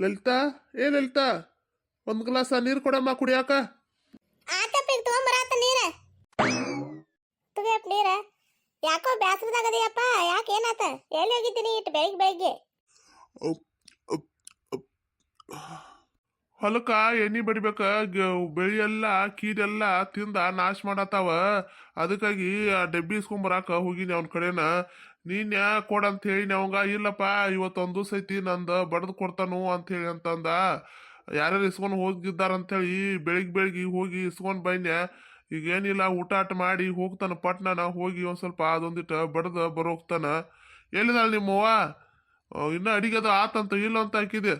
ಲಲಿತಾ ಏ ಲಲಿತಾ ಒಂದು ಗ್ಲಾಸ ನೀರು ಕೊಡಮ್ಮ ಕುಡಿಯಾಕ. ಆತಪ್ಪ ಈಗ ತಗೊಂಬರಾತ ನೀರ. ತಗೋಯಪ್ಪ ನೀರ. ಯಾಕೋ ಬ್ಯಾಸರದಾಗದಿಯಪ್ಪ ಯಾಕೆ ಏನಾತ? ಎಲ್ಲಿ ಹೋಗಿದ್ದೀನಿ ಇಟ್ಟು ಬೆಳಿಗ್ಗೆ? ಬೆಳಿಗ್ಗೆ ಹೊಲಕ್ಕ ಎಣ್ಣೆ ಬಡಿಬೇಕ ಬೆಳಿ ಎಲ್ಲ ಕೀರೆಲ್ಲ ತಿಂದ ನಾಶ ಮಾಡತ್ತಾವ. ಅದಕ್ಕಾಗಿ ಆ ಡಬ್ಬಿ ಇಸ್ಕೊಂಬರಾಕ ಹೋಗಿನಿ ಅವನ ಕಡೆನ. ನೀನ್ ಯಾ ಕೊಡ ಅಂತ ಹೇಳಿ ಅವಂಗ, ಇಲ್ಲಪ್ಪ, ಇವತ್ತೊಂದು ದಿವಸ ಐತಿ, ನಂದು ಬಡದ್ ಕೊಡ್ತಾನು ಅಂತ ಹೇಳಿ ಅಂತಂದ. ಯಾರ್ಯಾರು ಇಸ್ಕೊಂಡು ಹೋಗಿದ್ದಾರ ಅಂತೇಳಿ ಬೆಳಿಗ್ಗೆ ಬೆಳಿಗ್ಗೆ ಹೋಗಿ ಇಸ್ಕೊಂಡ್ ಬೈನ್ಯ. ಈಗ ಏನಿಲ್ಲ ಊಟಾಟ ಮಾಡಿ ಹೋಗ್ತಾನ ಪಟ್ನಾನ, ಹೋಗಿ ಒಂದ್ ಸ್ವಲ್ಪ ಅದೊಂದಿಟ್ಟು ಬಡದ ಬರೋಗ್ತಾನ ಎಲ್ಲಿದಾಳ ನಿಮ್ಮವ್ವ? ಇನ್ನ ಅಡಿಗೆದು ಆತಂತ, ಇಲ್ಲ ಅಂತ ಹಾಕಿದೆ.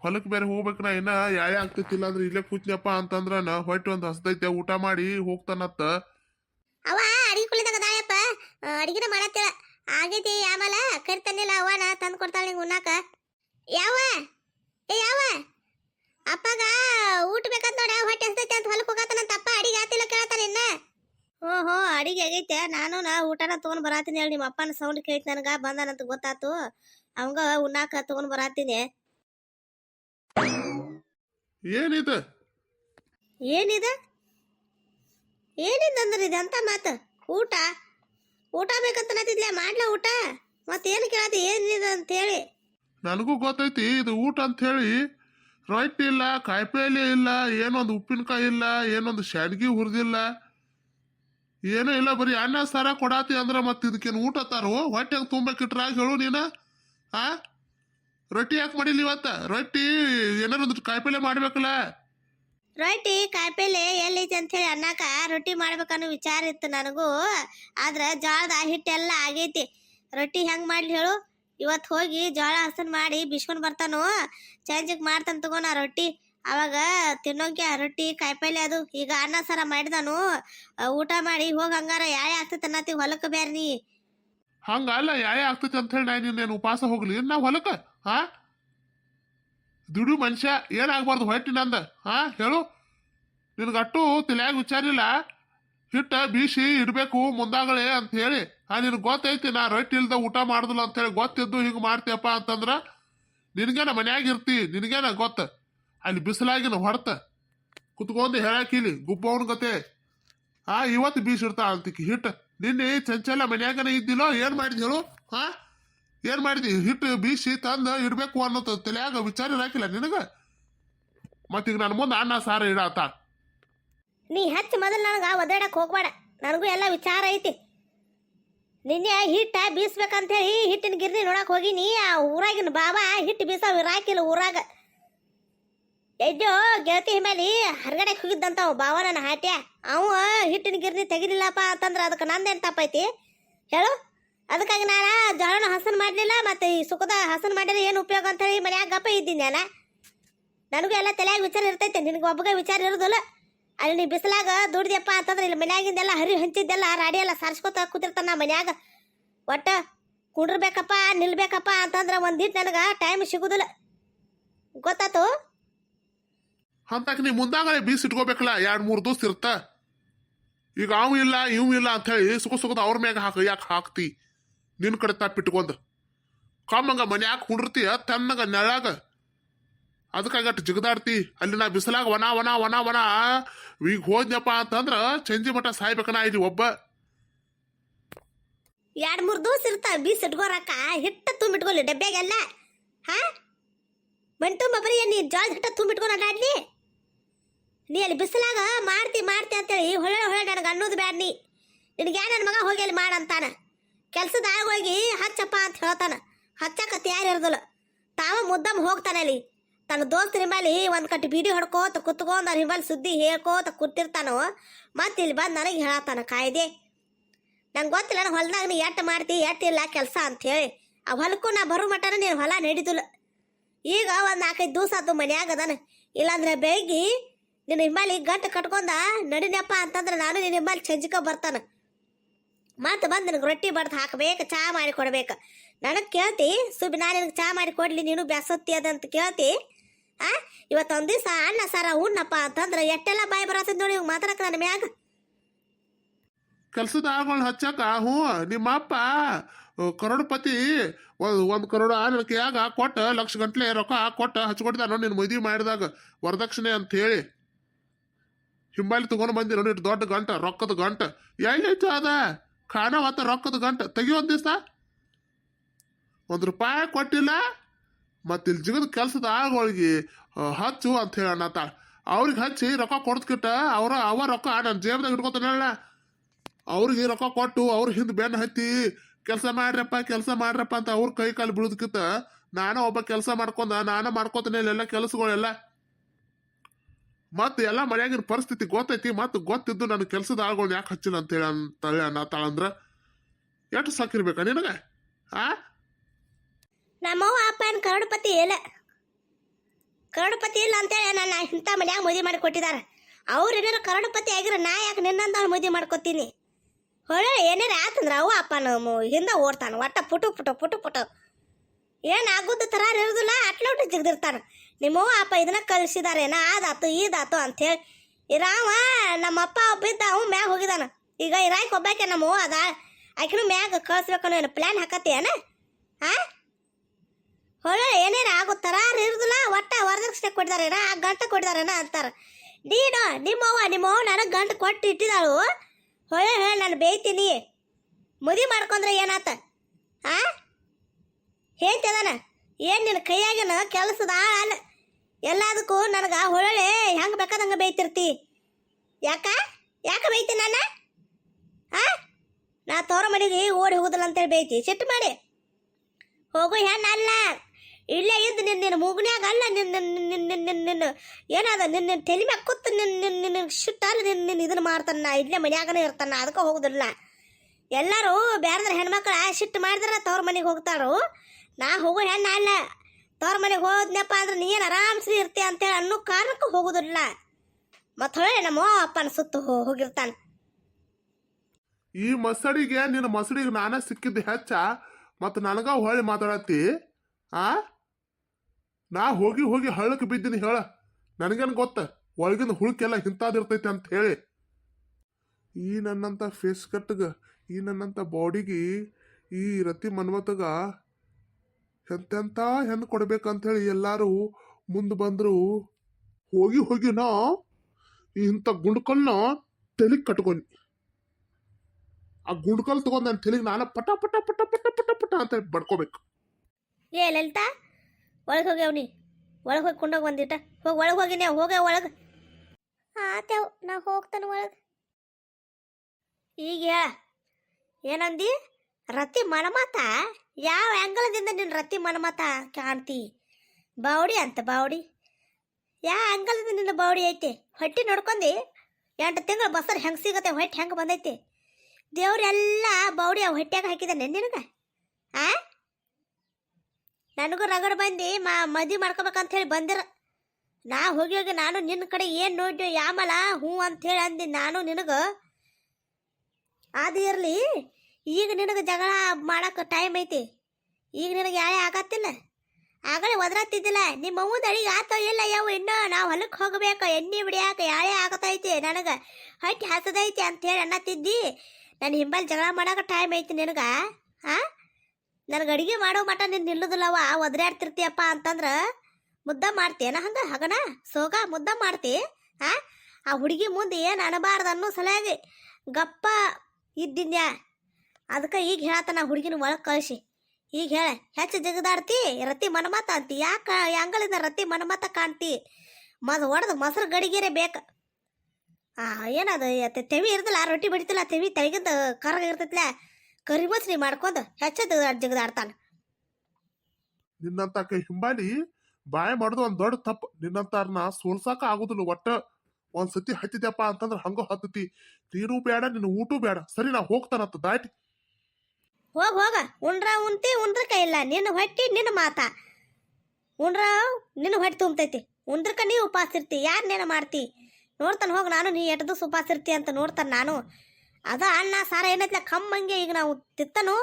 ಹೊಲಕ್ಕೆ ಬೇರೆ ಹೋಗ್ಬೇಕು ನಾ ಇನ್ನ ಯಾಯ ಆಗ್ತೈತಿಲ್ಲ ಅಂದ್ರೆ ಇಲ್ಲೇ ಕೂತ್ನಪ್ಪ ಅಂತಂದ್ರ ಹೊಟ್ಟೆ ಒಂದು ಹಸ್ದೈತೆ, ಊಟ ಮಾಡಿ ಹೋಗ್ತಾನತ್ತ. ಅಡಿಗೆ ಕುಳಿದಾಗ ಆಗೈತಿ ಆಮೇಲೆ ಕರಿತಾನಿಲ್ಲ ಅವನ ತಂದು ಕೊಡ್ತಾಳೆ ನಿಂಗೆ ಉಣ್ಣಾಕ. ಯಾವ ಏ ಯಾವ ಅಪ್ಪಗ ಊಟ ಬೇಕಂತ ನೋಡ ಹೊಟ್ಟೆ ಹಸ್ತೈತೆ ಅಂತ ಹೊಲಕ್ಕೆ ಹೋಗತ್ತಾನಂತ ಅಪ್ಪ ಅಡಿಗೆ ಆತಿಲ್ಲ ಕೇಳತ್ತಾನ ಇನ್ನ. ಓಹೋ ಅಡಿಗೆ ಆಗೈತೆ. ನಾನು ನಾ ಊಟನ ತೊಗೊಂಡು ಬರಾತೀನಿ ಹೇಳಿ ನಿಮ್ಮ ಅಪ್ಪನ ಸೌಂಡ್ ಕೇಳಿತ್ ನನಗ ಬಂದಾನಂತ ಗೊತ್ತಾತು. ಅವಂಗ ಉಣ್ಣಾಕ ತೊಗೊಂಡು ಬರಾತೀನಿ. ಏನಿದೆ? ಏನಿದೆ? ಏನಿದಂದ್ರೆ ಇದೆ ಅಂತ ಮಾತು? ಊಟ? ಊಟ ಬೇಕಂತ ನತಿದ್ಲೆ ಮಾಡ್ಲಾ ಊಟ? ಮತ್ತೇನು ಕೇಳತಿ? ಏನಿದೆ ಅಂತೇಳಿ. ನನಗೂ ಗೊತ್ತೈತಿ, ಇದು ಊಟ ಅಂತ ಹೇಳಿ ರೊಟ್ಟಿ ಇಲ್ಲ ಕಾಯಿಪಲ್ಲೆ ಇಲ್ಲ, ಏನೊಂದು ಉಪ್ಪಿನಕಾಯಿ ಇಲ್ಲ, ಏನೊಂದು ಶಾಡ್ಗಿ ಹುರಿದಿಲ್ಲ. ಏನೂ ಇಲ್ಲ, ಬರೀ ಅನ್ನ, ಸಾರ ಕೊಡಾತಿ ಅಂದ್ರೆ ಮತ್ತೆ ಇದಕ್ಕೇನು ಊಟ ತಾರು? ಹಂಗೆ ತುಂಬಕ್ಕಿಟ್ರ ಹೇಳು ನೀನ. ಆ? ರೊಟ್ಟಿ ಯಾಕೆ ಮಾಡಿಲ್ಲ ಇವತ್ತ? ರೊಟ್ಟಿ ಏನಾರು ಒಂದು ಕಾಯಿಪಲ್ಲೆ ಮಾಡ್ಬೇಕಲ್ಲ. ರೊಟ್ಟಿ, ಕಾಯಿಪಲ್ಲೆ ಎಲ್ಲೈತಿ ಅಂತೇಳಿ ಅನ್ನಕ ರೊಟ್ಟಿ ಮಾಡ್ಬೇಕನ್ನೋ ವಿಚಾರ ಇತ್ತು ನನಗೂ. ಆದ್ರೆ ಜೋಳದ ಹಿಟ್ಟೆಲ್ಲ ಆಗೈತಿ. ರೊಟ್ಟಿ ಹೆಂಗೆ ಮಾಡ್ಲಿ ಹೇಳು. ಇವತ್ತು ಹೋಗಿ ಜೋಳ ಹಸನ್ ಮಾಡಿ ಬಿಸ್ಕೊಂಡು ಬರ್ತಾನು. ಚೇಂಜಿಗೆ ಮಾಡ್ತಾನೆ ತಗೋ ರೊಟ್ಟಿ. ಅವಾಗ ತಿನ್ನೋಕೆ ರೊಟ್ಟಿ, ಕಾಯಿಪಲ್ಲೆ ಅದು. ಈಗ ಅನ್ನ ಸಾರ ಮಾಡಿದಾನು. ಊಟ ಮಾಡಿ ಹೋಗಿ ಹಂಗಾರ ಯಾಳೆ ಆಗ್ತೈತೆ ಅನ್ನತಿ ಹೊಲಕ್ಕೆ ಬೇರೆ ನೀ ಹಂಗಲ್ಲ ಯಾಯ ಆಗ್ತೈತಿ ಅಂತ ಹೇಳಿ ನಾನು ಉಪವಾಸ ಹೋಗ್ಲಿ. ನಾ ಹೊಲಕ್ಕೆ ಹಾ ದುಡು ಮನುಷ್ಯ, ಏನಾಗಬಾರ್ದು? ಹೊಟ್ಟಿ ನಂದ. ಹಾ, ಹೇಳು. ನಿನಗಟ್ಟು ತಲೆಯಾಗ ವಿಚಾರಿಲ್ಲ. ಹಿಟ್ಟ ಬೀಸಿ ಇಡಬೇಕು ಮುಂದಾಗಳೆ ಅಂತ ಹೇಳಿ. ಆ ನಿನಗೆ ಗೊತ್ತೈತಿ, ನಾ ರೊಟ್ಟಿ ಇಲ್ದ ಊಟ ಮಾಡುದಿಲ್ಲ ಅಂತ ಹೇಳಿ ಗೊತ್ತಿದ್ದು ಹಿಂಗೆ ಮಾಡ್ತೀಯಪ್ಪ ಅಂತಂದ್ರ, ನಿನಗೇನ ಮನ್ಯಾಗ ಇರ್ತಿ, ನಿನಗೇನ ಗೊತ್ತ. ಅಲ್ಲಿ ಬಿಸಿಲಾಗಿನ ಹೊಡ್ತ ಕುತ್ಕೊಂಡು ಹೇಳಾಕಿಲಿ ಗುಬ್ಬವನ ಗತೆ. ಆ ಇವತ್ತು ಬೀಸಿರ್ತಾ ಅಂತಿಕಿ ಹಿಟ್ಟು. ನಿನ್ನೆ ಚಂಚಲ ಮನ್ಯಾಗನ ಇದ್ದಿಲ್ಲೋ, ಏನ್ ಮಾಡಿದ್ ಹೇಳು? ಹಾ? ಏನ್ ಮಾಡಿದಿ? ಹಿಟ್ಟು ಬೀಸಿ ತಂದ ಇಡ್ಬೇಕು ಅನ್ನೋ ತಲೆಯಾಗ ವಿಚಾರ ಇರಾಕಿಲ್ಲ ನಿನಗ? ಮತ್ತೀಗ ನನ್ನ ಮುಂದೆ ಅನ್ನ, ಸಾರ ಇಡಾತ ನೀ ಹಚ್ಚ ಮೊದಲು ನನಗೆ ಒದಾಡಕ್ಕೆ ಹೋಗ್ಬೇಡ. ನನಗೂ ಎಲ್ಲ ವಿಚಾರ ಐತಿ. ನಿನ್ನೆ ಹಿಟ್ಟ ಬೀಸ್ಬೇಕಂತೇಳಿ ಹಿಟ್ಟಿನ ಗಿರ್ನಿ ನೋಡಕ್ ಹೋಗಿನಿ. ಆ ಊರಾಗಿನ ಬಾಬಾ ಹಿಟ್ಟು ಬೀಸಾವ್ ಇರಾಕಿಲ್ಲ ಊರಾಗ. ಎಜ್ಜೋ ಗೆಳತಿ ಮೇಲೆ ಹೊರಗಡೆ ಹೋಗಿದ್ದಂತ ಬಾವ ನನ್ನ ಹಾಟ್ಯ. ಅವ ಹಿಟ್ಟಿನ ಗಿರ್ನಿ ತೆಗಿಲಿಲ್ಲಪ್ಪ ಅಂತಂದ್ರೆ ಅದಕ್ಕೆ ನಂದೇನು ತಪ್ಪೈತಿ ಹೇಳು. ಅದಕ್ಕಾಗಿ ನಾನು ಜೋಳನ ಹಸನ್ ಮಾಡಲಿಲ್ಲ, ಮತ್ತೆ ಈ ಸುಖದ ಹಸನ್ ಮಾಡಿದ್ರೆ ಏನು ಉಪಯೋಗ ಅಂತ ಹೇಳಿ ಮನ್ಯಾಗ ಗಪ್ಪ ಇದ್ದೀನಿ ನಾನು. ನನಗೂ ಎಲ್ಲ ತಲೆಯಾಗ ವಿಚಾರ ಇರ್ತೈತೆ, ನಿನಗೆ ಒಬ್ಬಗೆ ವಿಚಾರ ಇರೋದಿಲ್ಲ. ಅಲ್ಲಿ ನೀ ಬಿಸಿಲಾಗ ದುಡ್ದಪ್ಪ ಅಂತಂದ್ರೆ ಇಲ್ಲಿ ಮನ್ಯಾಗಿಂದೆಲ್ಲ ಹರಿ ಹಂಚಿದ್ದೆಲ್ಲ ರಾಡಿ ಎಲ್ಲ ಸಾರಿಸ್ಕೊತ ಕೂತಿರ್ತಾನ ಮನ್ಯಾಗ. ಒಟ್ಟ ಕುಂಡ್ರಬೇಕಪ್ಪ, ನಿಲ್ಬೇಕಪ್ಪ ಅಂತಂದ್ರೆ ಒಂದಿಟ್ಟು ನನಗೆ ಟೈಮ್ ಸಿಗುದಿಲ್ಲ. ಗೊತ್ತಾತು? ಅಂತಕ್ ನೀ ಮುಂದಾಗಲೇ ಬೀಸ್ ಇಟ್ಕೋಬೇಕಲ್ಲ, ಎರಡು ಮೂರು ದಿವಸ ಇರ್ತ. ಈಗ ಅವು ಇಲ್ಲ, ಇವು ಇಲ್ಲ ಅಂತ ಹೇಳಿ ಸುಖ ಸುಖದ ಅವ್ರ ಮ್ಯಾಗ ಹಾಕ, ಯಾಕೆ ಹಾಕ್ತಿ? ನಿನ್ ಕಡೆ ತಪ್ಪಿಟ್ಕೊಂಡು ಕಾಮಂಗ ಮನ್ಯಾಗ ಕುಂಡಿರ್ತೀಯ ತನ್ನಗ ನೆಳಾಗ. ಅದಕ್ಕಾಗಿ ಅಟ್ ಜಿಗದಾಡ್ತಿ, ಅಲ್ಲಿ ನಾ ಬಿಸಿಲಾಗ ವನ ವನ ವನ ವನ. ಈಗ ಹೋದ್ನಪ್ಪ ಅಂತಂದ್ರ ಚಂಜಿ ಮಠ ಸಾಯ್ಬೇಕನ ಇದು ಒಬ್ಬ. ಎರಡ್ ಮೂರ್ ದಿವಸ ಇರ್ತಾವ ಬೀಸ್ ಇಟ್ಕೋರಕ್ಕ, ಹಿಟ್ಟ ತುಂಬಿಟ್ಕೊಳ್ಳಿ ಡಬ್ಬ್ಯಾಗೆಲ್ಲ ಹಾ? ಮಣ್ ತುಂಬ ಬರೀ ನೀ ಜೋಳದ ಹಿಟ್ಟ ತುಂಬಿಟ್ಕೊಂಡು ಅಡ್ಡಾಡ್ಲಿ ನೀ ಅಲ್ಲಿ ಬಿಸಿಲಾಗ ಮಾಡ್ತಿ ಮಾಡ್ತಿ ಅಂತೇಳಿ ಹೊಳೆ ಹೊಳೆ ನನಗೆ ಅನ್ನೋದು ಬ್ಯಾಡ್ ನೀ ನಿನಗೆ ನನ್ನ ಮಗ ಹೋಗಿ ಅಲ್ಲಿ ಮಾಡಂತಾನ ಕೆಲ್ಸದ ಹೋಗಿ ಹಚ್ಚಪ್ಪ ಅಂತ ಹೇಳ್ತಾನ. ಹಚ್ಚಕ ತಯಾರಿ ಇರೋದಿಲ್ಲ. ತಾವ ಮುದ್ದಮ್ ಹೋಗ್ತಾನೆ ಅಲ್ಲಿ. ತನ್ನ ದೋಸ್ತರ ಮೇಲೆ ಒಂದು ಕಟ್ಟಿ ಬೀಡಿ ಹೊಡ್ಕೋತ ಕುತ್ಕೊಂಡ್ ಅವ್ರ ಹಿಂಬಲ್ ಸುದ್ದಿ ಹೇಳ್ಕೋತ ಕೂತಿರ್ತಾನೋ, ಮತ್ತೆ ಇಲ್ಲಿ ಬಂದು ನನಗೆ ಹೇಳತ್ತಾನ ಕಾಯ್ದೆ. ನಂಗೆ ಗೊತ್ತಿಲ್ಲ, ನಾನು ಹೊಲದಾಗ ನೀ ಎಟ್ಟು ಮಾಡ್ತಿ ಎಟ್ಟು ಇಲ್ಲ ಕೆಲಸ ಹೇಳಿ. ಆ ಹೊಲಕ್ಕೂ ನಾ ಬರೋ ಮಟನ ನೀನು ಹೊಲ ನಡೀತಿಲ್ಲ ಈಗ ಒಂದು ನಾಲ್ಕೈದು ದಿವಸ ಅದು ಮನ್ಯಾಗ ಅದಾನ. ಇಲ್ಲಾಂದ್ರೆ ಬೆಳಗ್ಗೆ ನಿನ್ನ ಹಿಂಬಾಲಿ ಗಂಟು ಕಟ್ಕೊಂಡ ನಡಿನಪ್ಪ ಅಂತಂದ್ರೆ ನಾನು ನಿನ್ನ ಹಿಂಬಾಲಿ ಚಂಜಿಕ ಬರ್ತಾನ. ಮತ್ತೆ ಬಂದು ನನಗೆ ರೊಟ್ಟಿ ಬಡ್ದು ಹಾಕಬೇಕು ಚಹಾ ಮಾಡಿ ಕೊಡ್ಬೇಕು. ನನಗೆ ಕೇಳ್ತಿ, ಸುಬಿ ನಾನು ನಿನಗೆ ಚಹಾ ಮಾಡಿ ಕೊಡ್ಲಿ, ನೀನು ಬೆಸತ್ತಿ ಅದಂತ ಕೇಳ್ತಿ. ಆ, ಇವತ್ತೊಂದು ದಿವಸ ಅಣ್ಣ ಸರ ಉಣ್ಣಪ್ಪ ಅಂತಂದ್ರೆ ಎಟ್ಟೆಲ್ಲ ಬಾಯಿ ಬರತ್ತೆ ನೋಡಿ ಇವಾಗ ಮಾತಾಡಕ್ಕೆ ನನ್ನ ಮ್ಯಾಗ. ಕೆಲ್ಸದ ಆಗಳು ಹಚ್ಚಕ, ಹ್ಞೂ ನಿಮ್ಮ ಅಪ್ಪ ಕರೋಡ್ಪತಿ ಒಂದು ಕರೋಡ ನನ್ನ ಯಾಗ ಕೊಟ್ಟ, ಲಕ್ಷ ಗಂಟ್ಲೆ ರೊಕ್ಕ ಕೊಟ್ಟ ನೋಡಿ ನಿನ್ನ ಮದುವೆ ಮಾಡಿದಾಗ, ವರದಕ್ಷಿಣೆ ಅಂತ ಹೇಳಿ. ಹಿಂಬಾಲಿ ತಗೊಂಡು ಬಂದಿ ನೋಡಿ ದೊಡ್ಡ ಗಂಟ, ರೊಕ್ಕದ ಗಂಟ. ಎಲ್ಲೈತು ಅದ ಖಾನ ಮತ್ತ ರೊಕ್ಕದ ಗಂಟ ತೆಗಿ ಒಂದು ದಿವಸ? ಒಂದು ರೂಪಾಯಿ ಕೊಟ್ಟಿಲ್ಲ? ಮತ್ತೆ ಇಲ್ಲಿ ಜಿಗದ ಕೆಲಸದ ಆಗೋಳಿಗೆ ಹಚ್ಚು ಅಂತ ಹೇಳಿ ಅನ್ನತ್ತಾಳ ಅವ್ರಿಗೆ ಹಚ್ಚಿ ರೊಕ್ಕ ಕೊಡ್ತ್ಕಿಟ್ಟ ಅವ್ರ ಅವ ರೊಕ್ಕ ನನ್ನ ಜೇಬ್ದಾಗ ಇಟ್ಕೊತಾನಲ್ಲ ಅವ್ರಿಗೆ ರೊಕ್ಕ ಕೊಟ್ಟು ಅವ್ರ ಹಿಂದೆ ಬೆನ್ನು ಹತ್ತಿ, ಕೆಲಸ ಮಾಡ್ರಪ್ಪ ಕೆಲಸ ಮಾಡ್ರಪ್ಪ ಅಂತ ಅವ್ರ ಕೈ ಕಾಲು ಬೀಳೋದಕ್ಕಿಂತ ನಾನು ಒಬ್ಬ ಕೆಲಸ ಮಾಡ್ಕೊಂಡ, ನಾನು ಮಾಡ್ಕೊತಾನೆ ಇಲ್ಲೆಲ್ಲ ಕೆಲಸಗಳೆಲ್ಲ. ಮತ್ತೆ ಎಲ್ಲ ಮನ್ಯಾಗಿನ ಪರಿಸ್ಥಿತಿ ಗೊತ್ತೈತಿ, ಮತ್ತು ಗೊತ್ತಿದ್ದು ನನ್ನ ಕೆಲಸದ ಆಳ್ಗಳನ್ನ ಯಾಕೆ ಹಚ್ಚಿಲ್ಲ ಅಂತೇಳಿ ಅಂತ ಅನ್ನತ್ತಾಳಂದ್ರ ಎಷ್ಟು ಸಾಕಿರ್ಬೇಕ ನಿನಗೆ? ಆ? ನಮ್ಮವ್ವ, ಅಪ್ಪ ಏನು ಕರೋಡಪತಿ ಇಲ್ಲ. ಕರೋಡಪತಿ ಇಲ್ಲ ಅಂತೇಳಿ ನನ್ನ ಇಂಥ ಮನ್ಯಾಗ ಮದುವೆ ಮಾಡಿ ಕೊಟ್ಟಿದ್ದಾರೆ ಅವ್ರು ಏನಾರು ಕರೋಡಪತಿ ಆಗಿರ ನಾ ಯಾಕೆ ನಿನ್ನಂತ ಮದುವೆ ಮಾಡ್ಕೊತೀನಿ? ಹೊಳೆ ಏನಾರ ಆತಂದ್ರೆ ಅಪ್ಪ ನಮ್ಮ ಹಿಂದೆ ಓಡ್ತಾನೆ, ಒಟ್ಟ ಪುಟು ಪುಟು ಪುಟು ಪುಟು. ಏನು ಆಗೋದು ಥರ ಇರೋದಿಲ್ಲ, ಅಟ್ಲೋಟು ಜಿಗ್ದಿರ್ತಾನ. ನಿಮ್ಮವ್ವ ಅಪ್ಪ ಇದನ್ನ ಕಲಿಸಿದಾರೆ ನಾ ಅದಾತು ಇದಾತು ಅಂಥೇಳಿ ಇರಾವ ನಮ್ಮಪ್ಪ ಒಬ್ಬ ಇದ್ದ ಅವ ಮ್ಯಾಗ ಹೋಗಿದಾನ. ಈಗ ಇರಾಯ್ಕ ಒಬ್ಬಾಕೆ ನಮ್ಮವ್ವ ಅದ. ಆಕಿನೂ ಮ್ಯಾಗ ಕಳಿಸ್ಬೇಕನ್ನೋ ಏನು ಪ್ಲ್ಯಾನ್ ಹಾಕತ್ತೇನ ಹಾ ಹೊಳೆ ಏನೇನು ಆಗುತ್ತಾರ ಇರುದಿಲ್ಲ ಒಟ್ಟ ವರದಕ್ಷಿಣೆ ಕೊಟ್ಟಿದಾರೇನ ಆ ಗಂಟೆ ಕೊಟ್ಟಿದಾರೇನ ಅಂತಾರ. ನೀನು ನಿಮ್ಮವ್ವ ನಿಮ್ಮವ್ವ ನನಗೆ ಗಂಟು ಕೊಟ್ಟು ಇಟ್ಟಿದಾಳು ಹೊಳೆ ಹೇಳಿ, ನಾನು ಬೇಯ್ತೀನಿ. ಮದುವೆ ಮಾಡ್ಕೊಂಡ್ರೆ ಏನಾತ? ಹಾ ಹೇಳ್ತಿದಾನ ಏನು ನಿನ್ನ ಕೈಯಾಗಿನ ಕೆಲಸದ ಆಳ ಅಲ್ಲ ಎಲ್ಲದಕ್ಕೂ ನನಗೆ ಹೊಳೆ ಹೆಂಗೆ ಬೇಕಾದಂಗೆ ಬೇಯ್ತಿರ್ತಿ ಯಾಕ ಯಾಕೆ ಬೇಯ್ತಿ ನಾನು ಆ ನಾ ತೋರ ಮನೆಗೆ ಓಡಿ ಹೋಗುದಿಲ್ಲ ಅಂತೇಳಿ ಬೇಯ್ತಿ ಸಿಟ್ಟು ಮಾಡಿ ಹೋಗು ಹೆಣ್ಣು ಅಲ್ಲ ಇಲ್ಲೇ ಇದ್ದು ನಿನ್ನ ನಿನ್ನ ಮೂಗ್ನ್ಯಾಗ ಅಲ್ಲ ನಿನ್ನ ನಿನ್ನ ನಿನ್ನ ನಿನ್ನ ಏನದ ನಿನ್ನ ನಿನ್ನ ತಲೆ ಮ್ಯಾಗ ಕೂತು ನಿನ್ನ ನಿನ್ನ ನಿನ್ನ ಶಿಟ್ಟಲ್ಲ ನಿನ್ನ ನಿನ್ನ ಇದನ್ನ ಮಾಡ್ತಾನ ಇಲ್ಲೇ ಮನ್ಯಾಗನೇ ಇರ್ತಾನ ಅದಕ್ಕೆ ಹೋಗುದಿಲ್ಲ ಎಲ್ಲರೂ ಬೇರೆದ್ರ ಆ ಶಿಟ್ಟು ಮಾಡಿದ್ರೆ ತವ್ರ ಮನೆಗೆ ಹೋಗ್ತಾರು ನಾ ಹೋಗೋ ಹೆಣ್ಣು ಅಲ್ಲ. ತವ್ರ ಮನೆಗೆ ಹೋದ್ನಪ್ಪ ಅಂದ್ರೆ ನೀನು ಆರಾಮ್ಸಿ ಇರ್ತಿ ಇರ್ತೀಯ ಅಂತೇಳಿ ಅನ್ನೋ ಕಾರಣಕ್ಕೂ ಹೋಗುದಿಲ್ಲ. ಮತ್ತೆ ಹೊಳೆ ನಮ್ಮ ಅಪ್ಪನ ಸುತ್ತ ಹೋಗಿರ್ತಾನೆ. ಈ ಮಸಡಿಗೆ ನಿನ್ನ ಮಸಡಿಗೆ ನಾನೇ ಸಿಕ್ಕಿದ್ದು ಹೆಚ್ಚ. ಮತ್ತು ನನಗ ಹೊಳ್ಳಿ ಮಾತಾಡತ್ತಿ. ಆ? ನಾ ಹೋಗಿ ಹೋಗಿ ಹಳ್ಳಕ್ಕೆ ಬಿದ್ದೀನಿ ಹೇಳ. ನನಗೇನು ಗೊತ್ತ? ಒಳಗಿನ ಹುಳುಕೆಲ್ಲ ಇಂಥದಿರ್ತೈತಿ ಅಂತ ಹೇಳಿ. ಈ ನನ್ನಂಥ ಫೇಸ್ ಕಟ್ಗ ಈ ನನ್ನಂಥ ಬಾಡಿಗೆ ಈ ರತಿ ಮನ್ಮತಗ ಎಂತೆಂಥ ಹೆಣ್ಣು ಕೊಡ್ಬೇಕಂತೇಳಿ ಎಲ್ಲರೂ ಮುಂದೆ ಬಂದ್ರು, ಹೋಗಿ ಹೋಗಿ ನಾ ಇಂಥ ಗುಂಡ್ಕಲ್ನ ತಲೆಗೆ ಕಟ್ಕೊಂಡಿ. ಆ ಗುಂಡ್ಕಲ್ ತಗೊಂಡ್ ನನ್ನ ತಲೆಗೆ ನಾನು ಪಟ ಪಟ ಪಟ ಪಟ ಪಟ ಪಟ ಅಂತ ಬಡ್ಕೋಬೇಕು. ಏ, ಲಲಿತಾ, ಒಳಗೆ ಹೋಗಿ ಅವನಿ. ಒಳಗೆ ಹೋಗಿ ಕೊಂಡೋಗಿ ಬಂದಿಟ್ಟ ಹೋಗಿ, ಒಳಗೆ ಹೋಗ ಒಳಗೆ. ಆತೇವ್ ನಾ ಹೋಗ್ತಾನೆ ಒಳಗೆ. ಈಗ ಹೇಳ, ಏನಂದಿ? ರತಿ ಮನಮಾತ ಯಾವ ಆ್ಯಂಗಲ್ದಿಂದ ನಿನ್ನ ರತಿ ಮನಮತ ಕಾಣ್ತಿ? ಬಾವಡಿ ಅಂತ ಬಾವಡಿ. ಯಾವ ಆ್ಯಂಗಲ್ದಿಂದ ನಿನ್ನ ಬಾವಡಿ ಐತೆ? ಹೊಟ್ಟಿ ನೋಡ್ಕೊಂಡಿ. ಎಂಟು ತಿಂಗಳು ಬಸರ್ ಹೆಂಗೆ ಸಿಗತ್ತೆ ಹೊಟ್ಟೆ ಹೆಂಗೆ ಬಂದೈತಿ? ದೇವ್ರೆಲ್ಲ ಬಾವಡಿ ಆ ಹೊಟ್ಟೆಗೆ ಹಾಕಿದ್ದಾನೆ ನಿನಗೆ? ಆ? ನನಗೂ ರಗಡ್ ಬಂದು, ಮಾ, ಮದುವೆ ಮಾಡ್ಕೋಬೇಕಂತ ಹೇಳಿ ಬಂದಿರ. ನಾ ಹೋಗಿ ಹೋಗಿ ನಾನು ನಿನ್ನ ಕಡೆ ಏನು ನೋಡಿ ಯಾಮಲ ಹ್ಞೂ ಅಂತೇಳಿ ಅಂದಿ ನಾನು ನಿನಗೆ. ಅದು ಇರಲಿ. ಈಗ ನಿನಗೆ ಜಗಳ ಮಾಡಕ್ಕೆ ಟೈಮ್ ಐತಿ. ಈಗ ನಿನಗೆ ಯಾಳೆ ಆಗತ್ತಿಲ್ಲ. ಆಗಲೇ ಒದರಾತಿದ್ದಿಲ್ಲ. ನಿಮ್ಮ ಅವ್ವದ ಅಡಿಗೆ ಆತೋ ಇಲ್ಲ ಯಾವ ಇನ್ನೂ ನಾವು ಹೊಲಕ್ಕೆ ಹೋಗ್ಬೇಕು. ಎಣ್ಣೆ ಬಿಡಿಯಾಕ ಯಾಳೆ ಆಗತೈತಿ. ನನಗೆ ಹಟ್ಟಿ ಹಸದೈತಿ ಅಂತೇಳಿ ಅನ್ನತ್ತಿದ್ದಿ ನನ್ನ ಹಿಂಬಲ್ ಜಗಳ ಮಾಡಕ್ಕೆ ಟೈಮ್ ಐತಿ ನಿನಗೆ, ಆ? ನನಗೆ ಅಡಿಗೆ ಮಾಡೋ ಮಟ ನೀನು ನಿಲ್ಲುದಿಲ್ಲವ ಒದರಾಡ್ತಿರ್ತೀಯಪ್ಪ ಅಂತಂದ್ರೆ ಮುದ್ದ ಮಾಡ್ತೀಯನ ಹಂಗೆ? ಹಗನ? ಸೋಗ? ಮುದ್ದ ಮಾಡ್ತಿ, ಆ? ಆ ಹುಡುಗಿ ಮುಂದೆ ಏನು ಅನಬಾರ್ದು ಅನ್ನೋ ಸಲುವಾಗಿ ಗಪ್ಪ ಇದ್ದಿನ್ಯಾ ಅದಕ್ಕೆ ಈಗ ಹೇಳತ್ತಾನ ಹುಡುಗಿನ ಒಳಗೆ ಕಳಿಸಿ. ಈಗ ಹೇಳ, ಹೆಚ್ಚು ಜಗದಾಡ್ತಿ, ರತಿ ಮನಮಾತ ಅಂತಿ. ಯಾಕೆ ಅಂಗಳಿಂದ ರತಿ ಮನಮಾತ ಕಾಣ್ತಿ? ಮದ್ ಹೊಡೆದು ಮೊಸರು ಗಡಿಗೆರೆ ಬೇಕು. ಆ, ಏನದು ತೆವಿ ಇರ್ತಲ್ಲ ರೊಟ್ಟಿ ಬಡಿತಲ್ಲ, ತೆವಿ ತೆಗಿದ ಕರಗ ಇರ್ತೈತ್ಲೆ. ಕರಿ ಮೊಸರಿ ಮಾಡ್ಕೊಂಡು ಹೆಚ್ಚು ಜಗದಾಡ್ತಾನ. ನಿನ್ನಂತ ಹಿಂಬಾಲಿ ಬಾಯಿ ಮಾಡೋದು ಒಂದ್ ದೊಡ್ಡ ತಪ್ಪು. ನಿನ್ನಂತಾರನ್ನ ಸೋಲ್ಸಾಕ ಆಗುದಿಲ್ಲ ಒಟ್ಟ. ಒಂದ್ ಸತಿ ಹತ್ತಿದ್ಯಪ್ಪ ಅಂತಂದ್ರೆ ಹಂಗ ಹತ್ತತಿ. ನೀರು ಬೇಡ ನಿನ್ನ ಊಟೂ ಬೇಡ ಸರಿ, ನಾ ಹೋಗ್ತಾನತ್ತ ದಾಟಿ. ಹೋಗ ಹೋಗ ಉಂಡ್ರ ಉಂತಿ ಉಂಡ್ರ ಇಲ್ಲ ನಿನ್ನ ಹೊಟ್ಟಿ ನಿನ್ನ ಮಾತ. ಉಂಡ್ರ ನಿನ್ನ ಹೊಟ್ಟೆ ತುಂಬತೈತಿ. ಉಂಡ್ರಕ ನೀ ಉಪವಾಸ ಇರ್ತಿ, ಯಾರು ನೇನ ಮಾಡ್ತಿ? ನೋಡ್ತಾನೆ ಹೋಗಿ ನಾನು, ನೀ ಎಷ್ಟು ದಿವಸ ಇರ್ತಿ ಅಂತ ನೋಡ್ತಾನೆ ನಾನು. ಅದ ಅಣ್ಣ ಸಾರ ಏನೈತ್ಲ ಕಮ್ಮಂಗೆ ಈಗ ನಾವು ತಿತ್ತನು,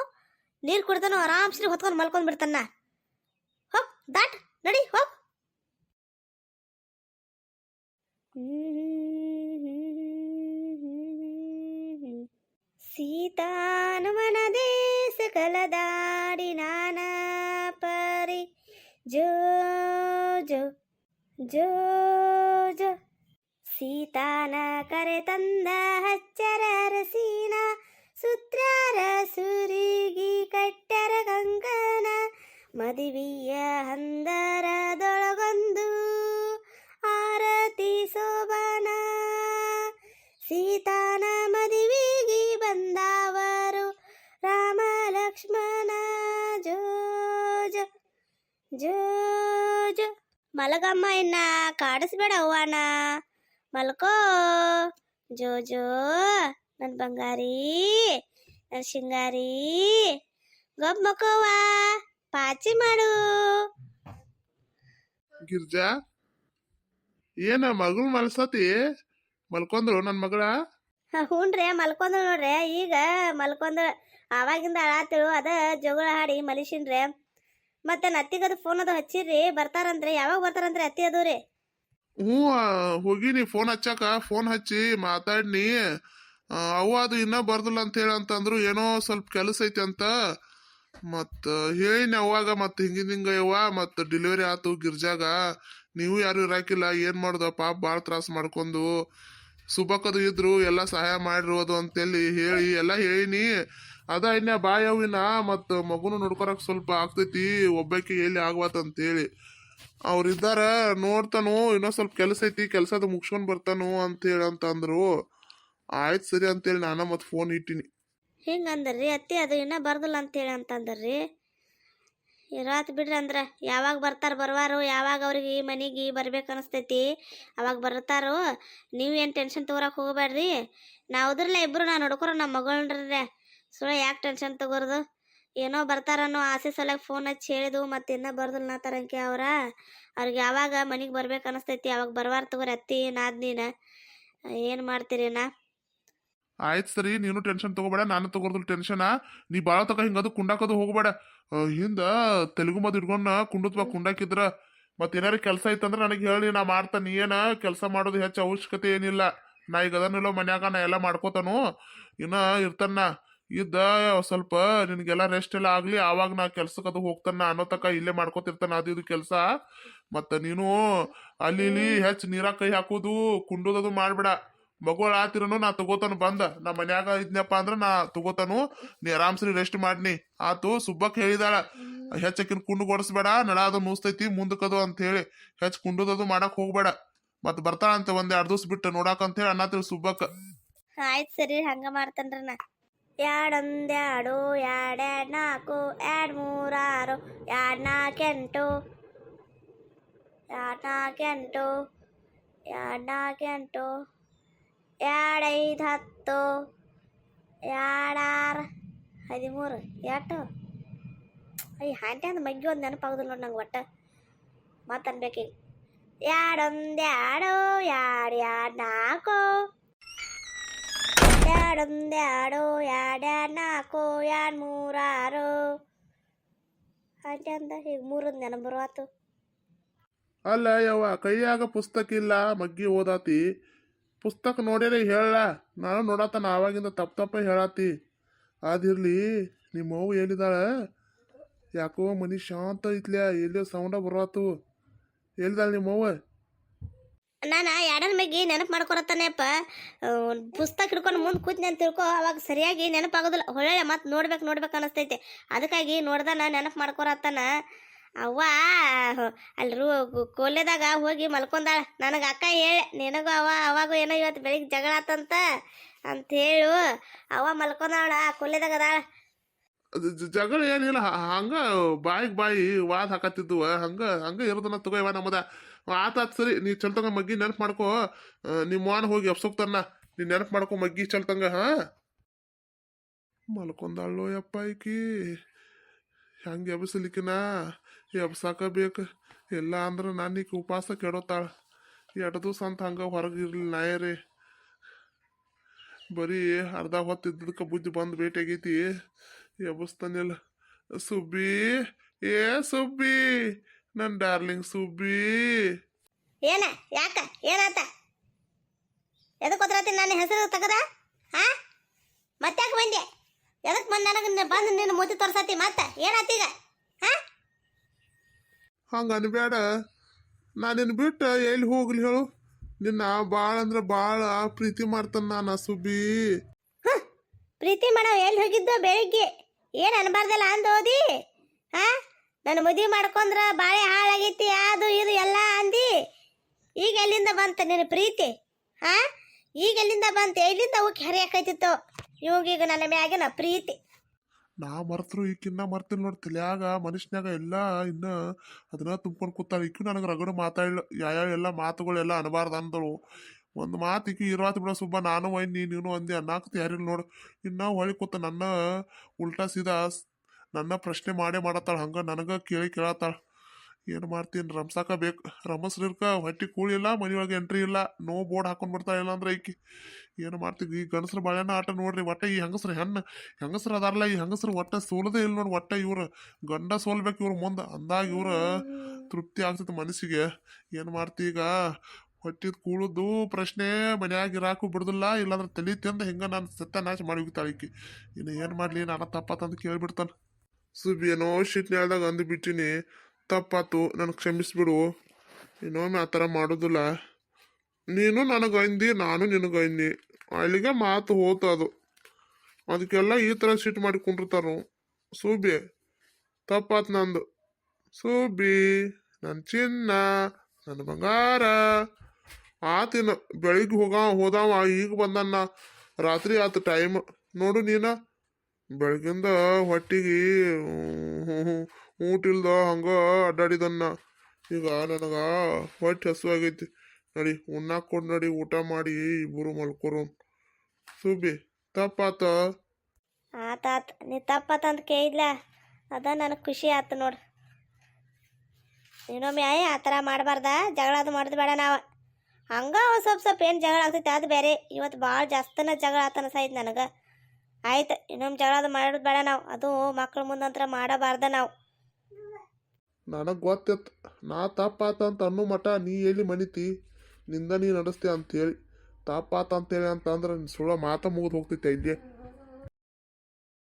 ನೀರು ಕುಡ್ತಾನು ಆರಾಮ್ಸ್ರಿ ಹೊತ್ಕೊಂಡು ಮಲ್ಕೊಂಡ್ ಬಿಡ್ತಾನ. ಹೋಗ್, ದಾಟ್, ನಡಿ, ಹೋಗ್. ತಲದಾಡಿ ನಾನ ಪರಿ. ಜೋ ಜೋ ಜೋ ಜೋ. ಸೀತಾನ ಕರೆ ತಂದ ಹಚ್ಚರ ರಸೀನಾ ಸುತ್ರಾರ ಸುರಿಗಿ ಕಟ್ಟರ ಗಂಗನ, ಮದುವೆಯ ಹಂದರದೊಳಗೊಂದು ಆರತಿ ಸೋಬನ. ಸೀತಾ ಮಲಗಮ್ಮ ಇನ್ನ ಕಾಡಿಸ್ಬೇಡ ಅವ್ವನ. ಮಲ್ಕೋ. ಜೋ ಜೋ ನನ್ನ ಬಂಗಾರಿ ನನ್ನ ಶಿಂಗಾರಿ. ಗೊಬ್ ಮಕೋವ ಪಾಚಿ ಮಾಡು. ಗಿರ್ಜಾ ಏನ ಮಗಳು ಮಲ್ಸತಿ? ಮಲ್ಕೊಂಡ್ರು ನನ್ನ ಮಗಳ? ಹ್ಞೂನ್ರಿ ಮಲ್ಕೊಂಡ್ರು ನೋಡ್ರಿ. ಈಗ ಮಲ್ಕೊಂಡ್ರು. ಆವಾಗಿಂದ ಅಳಾತಿಳು ಅದ ಜಗಳ ಹಾಡಿ ಮಲಿಸಿನ್ರಿ. ಮತ್ತೆ ನತ್ತಿಗದು ಫೋನ್ ಅದು ಹಚ್ಚಿರಿ ಬರ್ತಾರಂದ್ರೆ. ಯಾವಾಗ ಬರ್ತಾರಂದ್ರೆ ಅತ್ತಿ ಅದು ರೀ. ಹ್ಞೂ ಹೋಗಿನಿ ಫೋನ್ ಹಚ್ಚಾಕ. ಫೋನ್ ಹಚ್ಚಿ ಮಾತಾಡ್ನಿ. ಅವ ಅದು ಇನ್ನ ಬರ್ದಿಲ್ಲ ಅಂತ ಹೇಳಿ ಅಂತಂದ್ರು, ಏನೋ ಸ್ವಲ್ಪ ಕೆಲಸ ಐತೆ ಅಂತ. ಮತ್ತ ಹೇಳಿನಿ ಅವಾಗ ಮತ್ ಹಿಂಗಿನ ಹಿಂಗ ಯವ್ವ ಮತ್ ಡೆಲಿವರಿ ಆತು ಗಿರ್ಜಾಗ. ನೀವು ಯಾರು ಇರಾಕಿಲ್ಲ, ಏನ್ ಮಾಡುದ? ಪಾಪ ಭಾಳ ತ್ರಾಸ ಮಾಡ್ಕೊಂಡು. ಸುಬಕದು ಇದ್ರು, ಎಲ್ಲ ಸಹಾಯ ಮಾಡಿರೋದು ಅಂತೇಳಿ ಹೇಳಿ, ಎಲ್ಲ ಹೇಳಿನಿ. ಅದ ಇನ್ನ ಬಾಯವಿನ ಮತ್ತು ಮಗುನು ನೋಡ್ಕೊರಕ್ ಸ್ವಲ್ಪ ಆಗ್ತೈತಿ, ಒಬ್ಬಾಕಿ ಎಲ್ಲಿ ಆಗ್ವಾತ ಅಂತೇಳಿ ಅವ್ರಿದ್ದಾರ ನೋಡ್ತಾನು, ಇನ್ನೂ ಸ್ವಲ್ಪ ಕೆಲಸ ಐತಿ, ಕೆಲಸದ ಮುಗ್ಸ್ಕೊಂಡ್ ಬರ್ತಾನು ಅಂತ ಅಂತಂದ್ರು. ಅಂತ ಆಯ್ತು ಸರಿ ಅಂತೇಳಿ ನಾನು ಮತ್ತೆ ಫೋನ್ ಇಟ್ಟಿನಿ. ಹಿಂಗೆ ಅಂದ್ರಿ ಅತ್ತಿ? ಅದು ಇನ್ನೂ ಬರ್ದಿಲ್ಲ ಅಂತೇಳಿ ಅಂತಂದ್ರಿ. ಇರಾತ್ ಬಿಡ್ರಿ ಅಂದ್ರೆ, ಯಾವಾಗ ಬರ್ತಾರ ಬರ್ವಾರು, ಯಾವಾಗ ಅವ್ರಿಗೆ ಈ ಮನೆಗೆ ಬರ್ಬೇಕು ಅನಿಸ್ತೈತಿ, ಅವಾಗ ಬರ್ತಾರೋ. ನೀವೇನು ಟೆನ್ಷನ್ ತಗೋರಕ್ಕೆ ಹೋಗಬೇಡ್ರಿ ನಾವುದ್ರಲ್ಲ ಇಬ್ರು ನಾನು ನೋಡ್ಕೊರ ನಮ್ಮ ಮಗಳ್ರೆ ಸುಳ್ಳು ಯಾಕೆ ಟೆನ್ಷನ್ ತಗೋರ್ದು? ಏನೋ ಬರ್ತಾರನ್ನೋ ಆಸೆ ಸಲಕ್ಕೆ ಫೋನ್ ಹಚ್ಚಿ ಹೇಳಿದ್ವು ಮತ್ತೆ ಇನ್ನೂ ಬರ್ದಿಲ್ಲ ನಾತಾರಂಕೆ ಅವ್ರ. ಅವ್ರಿಗೆ ಯಾವಾಗ ಮನೆಗೆ ಬರ್ಬೇಕು ಅನಿಸ್ತೈತಿ, ಅವಾಗ ಬರ್ಬಾರ್ದು ತಗೋರಿ ಅತ್ತಿ ನಾದ್ನೀನ ಏನು ಮಾಡ್ತೀರಿ ನಾ ಆಯ್ತು ಸರಿ, ನೀನು ಟೆನ್ಷನ್ ತಗೋಬೇಡ, ನಾನು ತಗೋರ್ದು ಟೆನ್ಷನ್ ನೀ ಭಾಳ ತಕ ಹಿಂಗದು ಕುಂಡಾಕದು ಹೋಗಬೇಡ. ಹಿಂದ ತೆಲುಗು ಮದ್ ಇಟ್ಕೊಂಡ ಕುಂಡತ್ವ ಕುಂಡಾಕಿದ್ರ. ಮತ್ತೆ ಏನಾರ ಕೆಲಸ ಐತಂದ್ರ ನನಗೆ ಹೇಳಿ, ನಾ ಮಾಡ್ತಾನೆ ಏನ ಕೆಲಸ ಮಾಡೋದು ಹೆಚ್ಚು ಅವಶ್ಯಕತೆ ಏನಿಲ್ಲ. ನಾ ಈಗ ಅದನ್ನೆಲ್ಲ ಮನ್ಯಾಗ ನಾ ಎಲ್ಲ ಮಾಡ್ಕೋತಾನು. ಇನ್ನ ಇರ್ತಾನ ಇದ್ದ ಸ್ವಲ್ಪ ನಿನಗೆಲ್ಲ ರೆಸ್ಟ್ ಎಲ್ಲ ಆಗ್ಲಿ ಆವಾಗ ನಾ ಕೆಲ್ಸಕ್ಕೆ ಅದು ಹೋಗ್ತಾನ ಅನ್ನೋ ತಕ ಇಲ್ಲೇ ಮಾಡ್ಕೋತಿರ್ತಾನ ಅದು ಇದು ಕೆಲಸ. ಮತ್ತ ನೀನು ಅಲ್ಲಿ ಇಲ್ಲಿ ಹೆಚ್ಚು ನೀರಾಗ ಕೈ ಹಾಕೋದು ಕುಂಡೋದದು ಮಾಡ್ಬೇಡ. ಮಗುಳ ಆತಿರನು ನಾ ತಗೋತಾನು ಬಂದ. ನಮ್ಮ ಮನ್ಯಾಗ ಇದ್ನಪ್ಪ ಅಂದ್ರ ನಾ ತಗೋತಾನು. ನೀ ಆರಾಮ್ಸರಿ ರೆಸ್ಟ್ ಮಾಡ್ನಿ. ಆತು ಸುಬ್ಬಕ್ ಹೇಳಿದಾಳ ಹೆಚ್ಚಕಿನ್ ಕುಂಡು ಕೊಡಿಸ್ಬೇಡ ನಳ ಅದು ಮುಸ್ತೈತಿ ಮುಂದಕ್ಕದು ಅಂತ ಹೇಳಿ. ಹೆಚ್ಚು ಕುಂಡುದದು ಮಾಡಕ್ ಹೋಗ್ಬೇಡ. ಮತ್ ಬರ್ತಾಳ ಅಂತ ಒಂದ್ ಎರಡ್ ದಿವ್ಸ ಬಿಟ್ಟು ನೋಡಾಕ ಅಂತ ಹೇಳಿ ತಿಳಿ ಸುಬ್ಬಕ್. ಆಯ್ತು ಸರಿ ಹಂಗ ಮಾಡ್ತಾನ್ರಿ ನಾ. ಎರಡೊಂದ್ ಎರಡು ಎರಡು ಎರಡು ನಾಲ್ಕು ಎರಡು ಮೂರಾರು ಎರಡು ನಾಲ್ಕು ಎಂಟು ಎರಡು ನಾಲ್ಕು ಎಂಟು ಎರಡು ನಾಲ್ಕು ಎರಡೈದು ಹತ್ತು ಎರಡು ಆರು ಹದಿಮೂರು? ಎಷ್ಟು ಅಯ್ಯ ಹಾಂಟೆ ಅಂದ್ ಮಗ್ಗಿ ಒಂದು ನೆನಪಾಗೋದಿಲ್ಲ ನೋಡಿ ನಂಗೆ ಒಟ್ಟು. ಮಾತನ್ಬೇಕೀಗ ಎರಡೊಂದು ಎರಡು ಎರಡು ಎರಡು ನಾಲ್ಕು ಎರಡೊಂದ್ ಎರಡು ಎರಡು ಎರಡು ನಾಲ್ಕು ಎರಡು ಮೂರಾರು ಅಂತೆ ಅಂದ ಈಗ ಮೂರೊಂದು ನೆನಪು ಅಲ್ಲ ಯವ್ವ, ಕೈಯಾಗ ಪುಸ್ತಕ ಇಲ್ಲ, ಮಗ್ಗಿ ಓದಾತಿ. ಪುಸ್ತಕ ನೋಡ್ಯಾರ ಹೇಳ, ನಾನು ನೋಡತ್ತಾನ ಆವಾಗಿಂದ ತಪ್ಪ ತಪ್ಪ ಹೇಳಾತಿ. ಅದಿರ್ಲಿ ನಿಮ್ಮ ಅವ್ವ ಹೇಳಿದಾಳ ಯಾಕೋ ಮನಿ ಶಾಂತ ಐತ್ಲ್ಯಾ ಎಲ್ಲೋ ಸೌಂಡ ಬರಾತು ಎಲ್ಲಿದಾಳ ನಿಮ್ಮ ಅವ್ವ? ನಾನು ಎರಡನ ಬಗ್ಗೆ ನೆನಪು ಮಾಡ್ಕೊರತ್ತಾನೆಪ್ಪ. ಪುಸ್ತಕ ಹಿಡ್ಕೊಂಡು ಮುಂದೆ ಕೂತ್ ಅಂತ ತಿಳ್ಕೊ, ಅವಾಗ ಸರಿಯಾಗಿ ನೆನಪಾಗೋದಿಲ್ಲ. ಹೊಳ್ಳೆ ಮತ್ತೆ ನೋಡ್ಬೇಕು ನೋಡ್ಬೇಕು ಅನಿಸ್ತೈತೆ. ಅದಕ್ಕಾಗಿ ನೋಡ್ದಾನ ನೆನಪು ಮಾಡ್ಕೊರತ್ತಾನ. ಅವ್ವ ಅಲ್ರೂ ಕೋಲೆದಾಗ ಹೋಗಿ ಮಲ್ಕೊಂಡಾಳ. ನನಗೆ ಅಕ್ಕ ಹೇಳಿ, ನಿನಗೂ ಅವ, ಅವಾಗೂ ಏನೋ ಇವತ್ತು ಬೆಳಿಗ್ಗೆ ಜಗಳ ಆತಂತ? ಅಂತ ಹೇಳು. ಅವ ಮಲ್ಕೊಂಡಾಳ ಆ ಕೊಲೆದಾಗ ಅದಾಳ. ಅದು ಜಗಳ ಏನಿಲ್ಲ ಹಂಗ ಬಾಯಿಗೆ ಬಾಯಿ ವಾದ ಹಾಕತ್ತಿದ್ವು. ಹಂಗ ಹಂಗ ಇರೋದನ್ನ ತಗೋಯವ ನಮ್ಮದ. ಆತಾತ್ ಸರಿ, ನೀ ಚಲ್ತಂಗ ಮಗ್ಗಿ ನೆನಪು ಮಾಡ್ಕೋ. ನಿಮ್ಮ ಮಾನ ಹೋಗಿ ಎಬ್ಸೋಗ್ತಾನ ನೀ ನೆನಪು ಮಾಡ್ಕೊ ಮಗ್ಗಿ ಚಲ್ತಂಗ ಹಾ? ಮಲ್ಕೊಂದಾಳೋ ಯಪ್ಪ ಈಕಿ. ಹೆಂಗೆ ಎಬ್ಸಲಿಕ್ಕಿನ? ಎಬ್ಸಾಕ ಬೇಕು. ಇಲ್ಲ ಅಂದ್ರೆ ನಾನು ಈಕಿ ಉಪವಾಸ ಕೆಡೋತಾಳ. ಎರಡು ದಿವಸ ಅಂತ ಹಂಗ ಹೊರಗೆ ಇರ್ಲಿಲ್ಲ ನಾಯೇ ರೀ ಬರೀ ಅರ್ಧ ಹೊತ್ತಿದ್ದಕ್ಕೆ ಬುದ್ಧಿ ಬಂದು ಭೇಟಿ ಆಗೈತಿ. ಎಬ್ಬಿಸ್ತಾನಿಲ್ಲ ಸುಬ್ಬಿ ಏ ಸುಬ್ಬಿ ನನ್ನ ಡಾರ್ಲಿಂಗ್ ಸುಬ್ಬಿ ಏನ ಯಾಕ? ಏನಾತ? ಎದಕ್ಕೆ ಒದ್ರತಿ ನನ್ನ ಹೆಸರು ತಗದ? ಹಾ? ಮತ್ತ್ಯಾಕೆ ಬಂದೆ? ಎದಕ್ಕೆ ಬಂದು ನನಗೆ ಬಂದು ನಿನ್ನ ಮೂತಿ ತೋರ್ಸತಿ ಮತ್ತೆ? ಏನಾತೀಗ ಹಾ? ಹಂಗೆ ಅನ್ಬೇಡ ನಿನ್ನ ಬಿಟ್ಟು ಎಲ್ಲಿ ಹೋಗ್ಲಿ ಹೇಳು. ನಿನ್ನ ಭಾಳ ಅಂದ್ರೆ ಭಾಳ ಪ್ರೀತಿ ಮಾಡ್ತಾನೆ ನಾನು ಸುಬ್ಬಿ ಪ್ರೀತಿ ಮಾಡೋ ಎಲ್ಲಿ ಹೋಗಿದ್ದ ಬೆಳಿಗ್ಗೆ? ಏನು ಅನ್ಬಾರ್ದಲ್ಲ ಅಂದೋದಿ ಹಾ ನನ್ನ ಮದುವೆ ಮಾಡ್ಕೊಂಡ್ರ ಬಾಳೆ ಹಾಳಾಗೈತಿ, ಅದು ಇದು ಎಲ್ಲ ಅಂದಿ. ಈಗ ಎಲ್ಲಿಂದ ಬಂತ ನಿನ್ನ ಪ್ರೀತಿ? ಹಾ ಈಗ ಎಲ್ಲಿಂದ ಬಂತ? ಎಲ್ಲಿಂದ ಅವಕ್ಕೆ ಹರಿಯಾಕೈತಿತ್ತು ಇವಾಗೀಗ ನನ್ನ ಮ್ಯಾಗಿನ ಪ್ರೀತಿ. ನಾ ಮರ್ತರು, ಈಕಿನ್ನ ಮರ್ತೀನಿ ನೋಡಿ ತಲ್ಯಾಗ ಮನುಷ್ಯನಾಗ ಎಲ್ಲ ಇನ್ನ ಅದನ್ನ ತುಂಬ್ಕೊಂಡು ಕೂತಾಳ ಈಕಿ ನನಗೆ ರಗಡು ಮಾತಾಡ್ಲ ಯಾವ ಎಲ್ಲ ಮಾತುಗಳೆಲ್ಲ ಅನಬಾರ್ದು ಅಂದಳು. ಒಂದು ಮಾತಿಗೆ ಈಕಿ ಇರುವಾತ ಬಿಡ ಸುಬ್ಬ ನಾನು ಒಯ್ನಿ ನೀನು ಅಂದೆ ಅನ್ನಾಕತಿ ಯಾರಿಲ್ಲ ನೋಡು ಇನ್ನ ಹೊಳಿ ಕೂತ ನನ್ನ ಉಲ್ಟಾ ಸೀದಾ ನನ್ನ ಪ್ರಶ್ನೆ ಮಾಡೇ ಮಾಡತ್ತಾಳ ಹಂಗ ನನಗ ಕೇಳಿ ಕೇಳತ್ತಾಳ. ಏನು ಮಾಡ್ತೀನಿ ರಮ್ಸಾಕ ಬೇಕು ರಮಸ್ರಿರ್ಕ ಹೊಟ್ಟಿ ಕೂಳಿಲ್ಲ ಮನೆಯೊಳಗೆ ಎಂಟ್ರಿ ಇಲ್ಲ ನೋ ಬೋರ್ಡ್ ಹಾಕೊಂಡು ಬರ್ತಾ ಇಲ್ಲ ಅಂದ್ರೆ ಈಕಿ. ಏನು ಮಾಡ್ತೀವಿ ಈ ಗಂಡಸ್ರ ಬಾಳೆನ ಆಟ ನೋಡ್ರಿ ಒಟ್ಟ ಈ ಹೆಂಗಸ್ರ ಹೆಣ್ಣು ಹೆಂಗಸ್ರ ಅದಾರಲ್ಲ ಈ ಹೆಂಗಸ್ರು ಒಟ್ಟ ಸೋಲದೇ ಇಲ್ಲ ನೋಡಿ ಒಟ್ಟ ಇವ್ರು ಗಂಡ ಸೋಲ್ಬೇಕು ಇವ್ರ ಮುಂದೆ. ಅಂದಾಗ ಇವ್ರ ತೃಪ್ತಿ ಆಗ್ತೈತೆ ಮನಸ್ಸಿಗೆ. ಏನು ಮಾಡ್ತೀಗ ಈಗ? ಹೊಟ್ಟಿದ್ ಕೂಳದು ಪ್ರಶ್ನೆ ಮನ್ಯಾಗ ಇರಾಕು ಬಿಡುದಿಲ್ಲ, ಇಲ್ಲಾಂದ್ರೆ ತಲಿ ತಿಂದು ಹಿಂಗ ನಾನು ಸತ್ಯನಾಶ ಮಾಡಿ ಹೋಗ್ತಾಳೆ ಇನ್ನು ಏನು ಮಾಡ್ಲಿ, ನಾನು ತಪ್ಪತ್ತಂತ ಕೇಳಿಬಿಡ್ತಾನೆ. ಸುಬ್, ಏನೋ ಶಿಟ್ನ್ಯಾಳ್ದಾಗ ಅಂದು ಬಿಟ್ಟಿನಿ. ತಪ್ಪಾತು, ನನಗೆ ಕ್ಷಮಿಸ್ಬಿಡು. ಇನ್ನೊಮ್ಮೆ ಆ ಥರ ಮಾಡೋದಿಲ್ಲ. ನೀನು ನನಗೆ ಅಂದಿ ನಾನು ನಿನಗೆ ಅಂದಿ ಅಲ್ಲಿಗೆ ಮಾತು ಹೋತು ಅದು. ಅದಕ್ಕೆಲ್ಲ ಈ ಥರ ಸಿಟ್ಟು ಮಾಡಿ ಕುಂಡಿರ್ತಾರು ಸೂಬಿ, ತಪ್ಪಾತ್ ನಂದು. ಸೂಬಿ ನನ್ನ ಚಿನ್ನ ನನ್ನ ಬಂಗಾರ. ಆತಿನ ಬೆಳಿಗ್ಗೆ ಹೋಗ ಹೋದಾವ, ಈಗ ಬಂದನ್ನ ರಾತ್ರಿ ಆತು ಟೈಮ್ ನೋಡು ನೀನ. ಬೆಳಗಿಂದ ಹೊಟ್ಟಿಗೆ ಊಟ ಇಲ್ದ ಹಂಗ ಅಡ್ಡಾಡಿದನ್ನ ಈಗ ನನಗ ಹೊಟ್ಟೆ ಹಸುವಾಗೈತಿ ನಡಿ ಉಣ್ಣಾಕ್ ಕೊಡ್ ನಡಿ, ಊಟ ಮಾಡಿ ಇಬ್ಬರು ಮಲ್ಕೊರು ಸುಬ್ಬಿ, ತಪ್ಪಾತ? ಆತಾತ್ ನೀ ತಪ್ಪತ್ತಂತ ಕೇಳಿದ್ಲ? ಅದ ನನಗೆ ಖುಷಿ ಆತು ನೋಡು. ಇನ್ನೊಮ್ಮೆ ಆ ಥರ ಮಾಡಬಾರ್ದ. ಜಗಳ ಅದು ಮಾಡೋದು ಬೇಡ ನಾವು. ಹಂಗ ಒಂದು ಸ್ವಲ್ಪ ಸ್ವಲ್ಪ ಏನು ಜಗಳ ಆಗ್ತೈತೆ, ಅದು ಬೇರೆ ಇವತ್ತು ಭಾಳ ಜಾಸ್ತಿನ ಜಗಳ ಆತನ ಸಾಯ್ತು ನನಗೆ. ಆಯ್ತು, ಇನ್ನೊಮ್ಮೆ ಜಗಳ ಅದು ಮಾಡೋದು ಬೇಡ ನಾವು. ಅದು ಮಕ್ಳ ಮುಂದಂತ್ರ ಮಾಡಬಾರ್ದ ನಾವು. ನನಗೆ ಗೊತ್ತಿತ್ತು. ನಾ ತಪ್ಪಾತ ಅಂತ ಅನ್ನೋ ಮಠ ನೀ ಎಲ್ಲಿ ಮನಿತಿ? ನಿಂದ ನೀ ನಡೆಸ್ತೀಯ ಅಂತೇಳಿ ತಪ್ಪಾತ ಅಂತೇಳಿ ಅಂತಂದ್ರೆ ಸುಳ್ಳ ಮಾತ ಮುಗಿದು ಹೋಗ್ತೈತೆ ಇಲ್ಲೇ